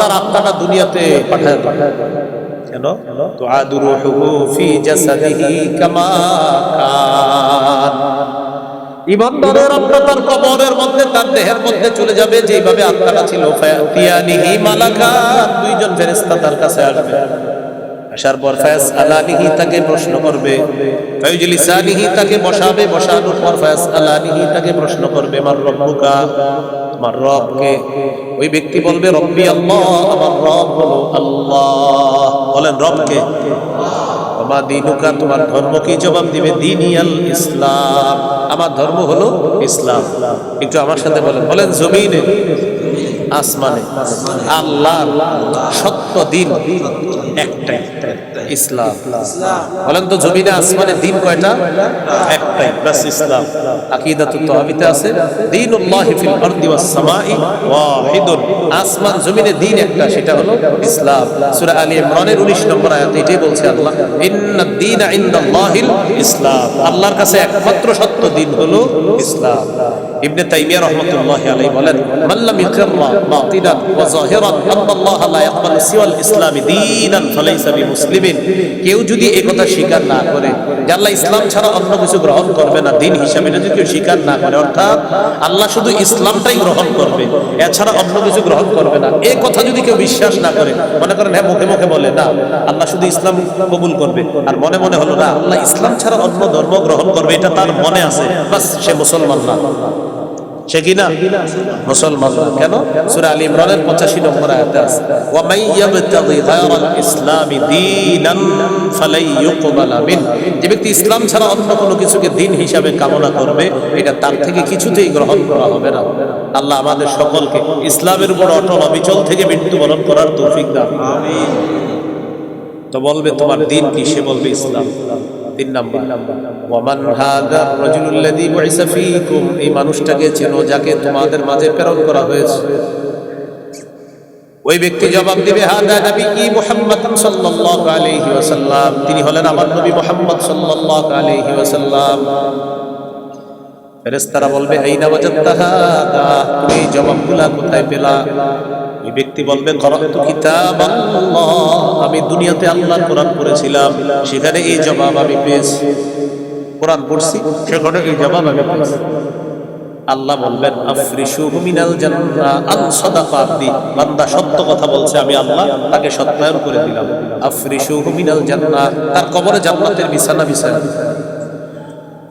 তার আত্মাটা দুনিয়াতে পাঠায় কেন? তো আদুরুহু ফি জাসাদিহি কামা ইমানদারের আত্মা তার কবরের মধ্যে, তার দেহের মধ্যে চলে যাবে যেভাবে আত্মাটা ছিল। ফায়াতিয়ানিহি মালাকা দুইজন ফেরেশতা তার কাছে আসবে। আসার পর ফায়াস আলানিহি তাকে প্রশ্ন করবে ফায়ুজলিসানিহি তাকে বসাবে, বসানোর পর ফায়াস আলানিহি তাকে প্রশ্ন করবে, মার রব্বুকা? আমার রবকে। ওই ব্যক্তি বলবে, রব্বি আল্লাহ। আমার রব হলো আল্লাহ। বলেন, রবকে? আমার দিনুকা? তোমার ধর্ম কি? জবাব দিবে, দিনিয়াল ইসলাম। আমার ধর্ম হলো ইসলাম। একটু আমার সাথে বলেন বলেন, জমিনে আসমানে। আল্লাহর সত্য দিন একটাই, ইসলাম। বলেন তো, জমিনে আসমানে দিন কয়টা? একটাই বাস ইসলাম। আকীদাতু তাওহীদে আছে, দীনুল্লাহ ফিল আরদি ওয়াস সামাই ওয়াহিদুন। আসমান, জমিনে দিন একটা, সেটা হলো ইসলাম। সূরা আলী ইমরানের 19 নম্বর আয়াতে এটাই বলছে আল্লাহ, ইন্নাদ দীনা ইনদাল্লাহিল ইসলাম। আল্লাহর কাছে একমাত্র সত্য দিন হলো ইসলাম। ইবনে তাইমিয়া রাহমাতুল্লাহি আলাইহি বলেন মাল্লাম ইকরামা বাতিনান ওয়া যাহিরান আল্লাহ লা ইয়াকবালু সিওয়াল ইসলামি দীনান ফালাইসা বিমুসলিমিন। কেউ যদি এই কথা স্বীকার না করে যে আল্লাহ ইসলাম ছাড়া অন্য কিছু গ্রহণ করবে না, দিন হিসাবে যদি কেউ স্বীকার না করে, অর্থাৎ আল্লাহ শুধু ইসলামটাই গ্রহণ করবে, এছাড়া অন্য কিছু গ্রহণ করবে না। এই কথা যদি কেউ বিশ্বাস না করে, মনে করেন হ্যাঁ মুখে মুখে বলে, না, আল্লাহ শুধু ইসলাম কবুল করবে। আর মনে মনে হলো, না, আল্লাহ ইসলাম ছাড়া অন্য ধর্ম গ্রহণ করবে, এটা তার মনে আছে। বাস, সে মুসলমান না। সে মুসলমান না। কেন? সূরা আলী ইমরানের 85 নম্বর আয়াতে আছে। ওয়া মাই ইয়াবতাগি গায়রাল ইসলামি দীনান ফালাই ইউকবালা মিন। যে ব্যক্তি ইসলাম ছাড়া অন্য কোনো কিছুকে দিন হিসাবে কামনা করবে এটা তার থেকে কিছুতেই গ্রহণ করা হবে না। আল্লাহ আমাদের সকলকে ইসলামের উপর অটল অবিচল থেকে মৃত্যুবরণ করার তৌফিক দান আমিন। তো বলবে তোমার দিন কি? সে বলবে ইসলাম। তিন নাম্বার। ওয়ামান হাদা রাজুলুল্লাযী বুইসা ফীকুম, এই মানুষটাকে চেনো যাকে তোমাদের মাঝে প্রেরণ করা হয়েছে। ওই ব্যক্তি জবাব দিবে, হাদা নবী কি মুহাম্মদ সাল্লাল্লাহু আলাইহি ওয়াসাল্লাম। তিনি হলেন আমার নবী মুহাম্মদ সাল্লাল্লাহু আলাইহি ওয়াসাল্লাম। ফেরেশতারা বলবে হাদা তুমি এই জবাবগুলা কোথায় পেলা? ওই ব্যক্তি বলবে কিতাব আল্লাহ আমি দুনিয়াতে আল্লাহর কোরআন পড়েছিলাম, সেখানে এই জবাব আমি পেয়েছি। কোরআন পড়ছি, সেখানে এই জবাব আমি পেয়েছি। আল্লাহ বলবেন আফরিশুহু মিনাল জান্নাহ আন সাদাকা বান্দা সত্য কথা বলছে, আমি আল্লাহ তাকে সত্যায়ন করে দিলাম। আফরিশুহু মিনাল জান্নাহ তার কবরে জান্নাতের বিছানা বিছানা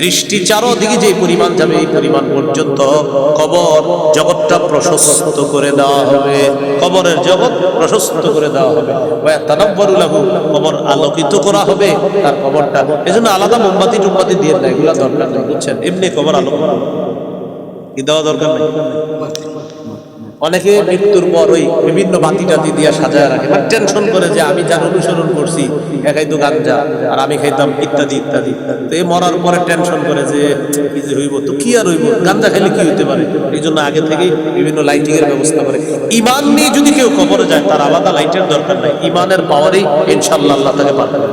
দৃষ্টি চারোদিকে যে পরিমাণ যাবে, এই পরিমাণ পর্যন্ত কবর জগৎটা প্রশস্ত করে দেওয়া হবে। কবরের জগৎ প্রশস্ত করে দেওয়া হবে। তানাব্বরুলাহু কবর আলোকিত করা হবে। তার কবরটা, এজন্য আলাদা মোমবাতি টুম্বাতি দিয়ে দেয়, এগুলো দরকার নেই, বুঝছেন? এমনি কবর আলো কি দেওয়া দরকার নেই? অনেকে মৃত্যুর পর ওই বিভিন্ন বাতি টাতি দিয়া সাজায় রাখে। বা টেনশন করে যে আমি যার অনুসরণ করছি, একাই তো গাঞ্জা, আর আমি খাইতাম ইত্যাদি ইত্যাদি। তো এই মরার পরে টেনশন করে যে, কি যে হইব তো, কি আর হইব? গাঞ্জা খাইলে কি হইতে পারে? এই জন্য আগে থেকেই বিভিন্ন লাইটিং এর ব্যবস্থা করে। ইমান নিয়ে যদি কেউ কবরে যায়, তার আলাদা লাইটের দরকার নাই। ইমানের পাওয়ারেই ইনশাল্লাহ আল্লাহ তাকে পাঠাবে।